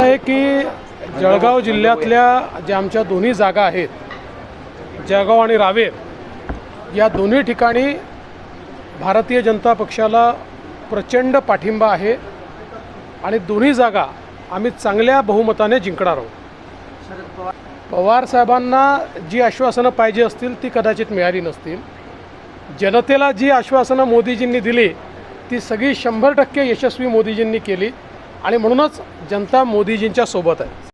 आहे की जळगाव जिल्ह्यातल्या ज्या आमच्या दोन्ही जागा आहेत जळगाव आणि रावेर या दोन्ही ठिकाणी भारतीय जनता पक्षाला प्रचंड पाठिंबा आहे आणि दोन्ही जागा आम्ही चांगल्या बहुमताने जिंकणार आहोत. पवार साहेबांना जी आश्वासनं पाहिजे असतील ती कदाचित मिळाली नसतील. जनतेला जी आश्वासनं मोदीजींनी दिली ती सगळी शंभर टक्के यशस्वी मोदीजींनी केली. आणि म्हणूनच जनता मोदीजींच्या सोबत आहे.